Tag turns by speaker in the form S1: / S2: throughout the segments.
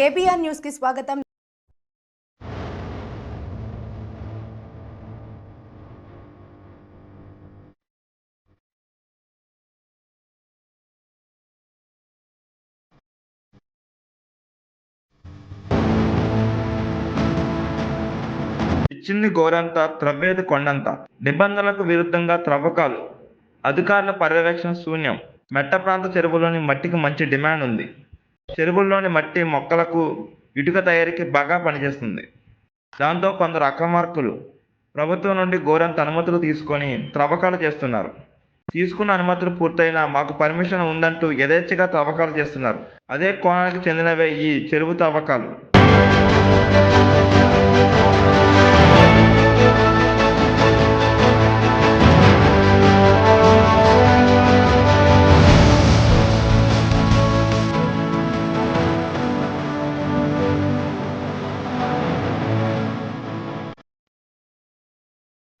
S1: KBR న్యూస్కి స్వాగతం.
S2: ఇచ్చింది గోరంత త్రవ్వేది కొండంత. నిబంధనలకు విరుద్ధంగా త్రవ్వకాలు. అధికారుల పర్యవేక్షణ శూన్యం. మెట్ట ప్రాంత చెరువులోని మట్టికి మంచి డిమాండ్ ఉంది. చెరువుల్లోని మట్టి మొక్కలకు ఇటుక తయారీకి బాగా పనిచేస్తుంది. దాంతో కొందరు అక్రమార్కులు ప్రభుత్వం నుండి గోరంత అనుమతులు తీసుకొని త్రవ్వకాలు చేస్తున్నారు. తీసుకున్న అనుమతులు పూర్తయినా మాకు పర్మిషన్ ఉందంటూ యథేచ్ఛగా తవ్వకాలు చేస్తున్నారు. అదే కోణానికి చెందినవే ఈ చెరువు తవ్వకాలు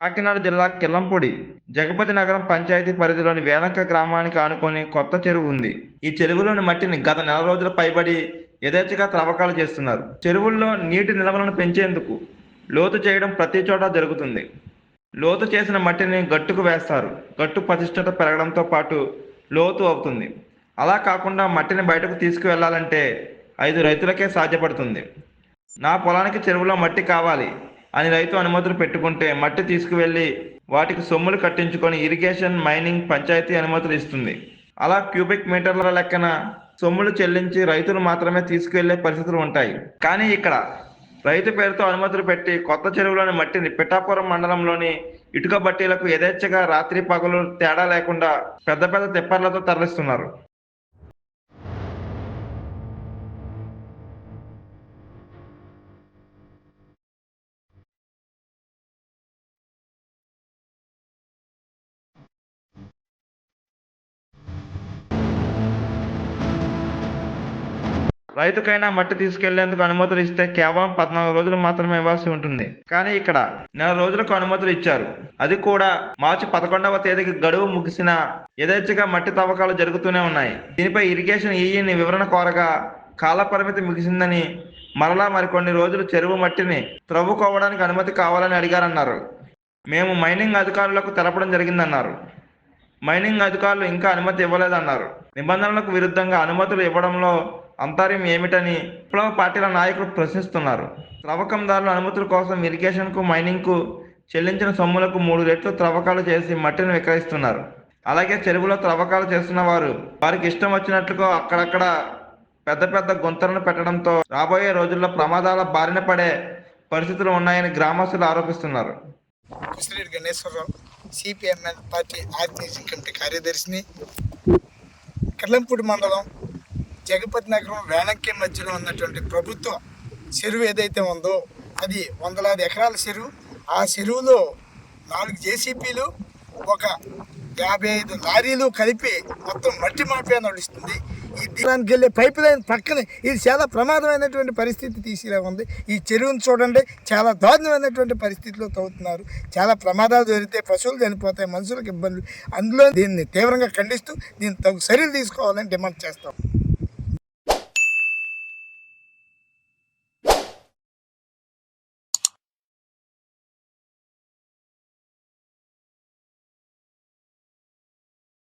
S2: కాకినాడ జిల్లా కిల్లంపూడి జగపతి నగరం పంచాయతీ పరిధిలోని వేలంక గ్రామానికి ఆనుకొని కొత్త చెరువు ఉంది. ఈ చెరువులోని మట్టిని గత నెల రోజుల పైబడి యథేచ్ఛగా త్రవ్వకాలు చేస్తున్నారు. చెరువుల్లో నీటి నిల్వలను పెంచేందుకు లోతు చేయడం ప్రతి చోట జరుగుతుంది. లోతు చేసిన మట్టిని గట్టుకు వేస్తారు. గట్టు ప్రతిష్టత పెరగడంతో పాటు లోతు అవుతుంది. అలా కాకుండా మట్టిని బయటకు తీసుకువెళ్ళాలంటే ఐదు రైతులకే సాధ్యపడుతుంది. నా పొలానికి చెరువులో మట్టి కావాలి. అని రైతు అనుమతులు పెట్టుకుంటే మట్టి తీసుకువెళ్ళి వాటికి సొమ్ములు కట్టించుకొని ఇరిగేషన్ మైనింగ్ పంచాయతీ అనుమతులు ఇస్తుంది. అలా క్యూబిక్ మీటర్ల లెక్కన సొమ్ములు చెల్లించి రైతులు మాత్రమే తీసుకువెళ్ళే పరిస్థితులు ఉంటాయి. కానీ ఇక్కడ రైతు పేరుతో అనుమతులు పెట్టి కొత్త చెరువులోని మట్టిని పిఠాపురం మండలంలోని ఇటుక బట్టీలకు యథేచ్ఛగా రాత్రి పగలు తేడా లేకుండా పెద్ద పెద్ద తిప్పర్లతో తరలిస్తున్నారు. రైతుకైనా మట్టి తీసుకెళ్ళేందుకు అనుమతులు ఇస్తే కేవలం పద్నాలుగు రోజులు మాత్రమే ఇవ్వాల్సి ఉంటుంది. కానీ ఇక్కడ నెల రోజులకు అనుమతులు ఇచ్చారు. అది కూడా మార్చి పదకొండవ తేదీకి గడువు ముగిసిన యథేచ్ఛగా మట్టి తవ్వకాలు జరుగుతూనే ఉన్నాయి. దీనిపై ఇరిగేషన్ ఈఈని వివరణ కోరగా కాల పరిమితి ముగిసిందని మరలా మరికొన్ని రోజులు చెరువు మట్టిని త్రవ్వుకోవడానికి అనుమతి కావాలని అడిగారన్నారు. మేము మైనింగ్ అధికారులకు తెలపడం జరిగిందన్నారు. మైనింగ్ అధికారులు ఇంకా అనుమతి ఇవ్వలేదన్నారు. నిబంధనలకు విరుద్ధంగా అనుమతులు ఇవ్వడంలో అంతర్యం ఏమిటని విప్లవ పార్టీల నాయకులు ప్రశ్నిస్తున్నారు. త్రవ్వకందారుల అనుమతుల కోసం ఇరిగేషన్కు మైనింగ్కు చెల్లించిన సొమ్ములకు మూడు రెట్లు త్రవ్వకాలు చేసి మట్టిని విక్రయిస్తున్నారు. అలాగే చెరువులో త్రవ్వకాలు చేస్తున్న వారు వారికి ఇష్టం వచ్చినట్లుగా అక్కడక్కడ పెద్ద పెద్ద గుంతలను పెట్టడంతో రాబోయే రోజుల్లో ప్రమాదాల బారిన పడే పరిస్థితులు ఉన్నాయని గ్రామస్తులు ఆరోపిస్తున్నారు.
S3: గణేశ్వరరావు సిపిఎంఎల్ పార్టీ ఆర్గనైజింగ్ కమిటీ కార్యదర్శిని కల్లంపూడి మండలం జగపతి నగరం వేణక్కి మధ్యలో ఉన్నటువంటి ప్రభుత్వ చెరువు ఏదైతే ఉందో అది వందలాది ఎకరాల చెరువు. ఆ చెరువులో నాలుగు జేసీపీలు ఒక యాభై ఐదు లారీలు కలిపి మొత్తం మట్టి మాఫియా నడుస్తుంది. ఈ దీవానికి వెళ్ళే పైప్ లైన్ పక్కనే ఇది చాలా ప్రమాదమైనటువంటి పరిస్థితి తీసిలా ఉంది. ఈ చెరువును చూడండి చాలా దారుణమైనటువంటి పరిస్థితిలో తవ్వుతున్నారు. చాలా ప్రమాదాలు జరిగితే పశువులు చనిపోతాయి మనుషులకు ఇబ్బందులు. అందులో దీన్ని తీవ్రంగా ఖండిస్తూ దీన్ని తగు చర్యలు తీసుకోవాలని డిమాండ్ చేస్తాం.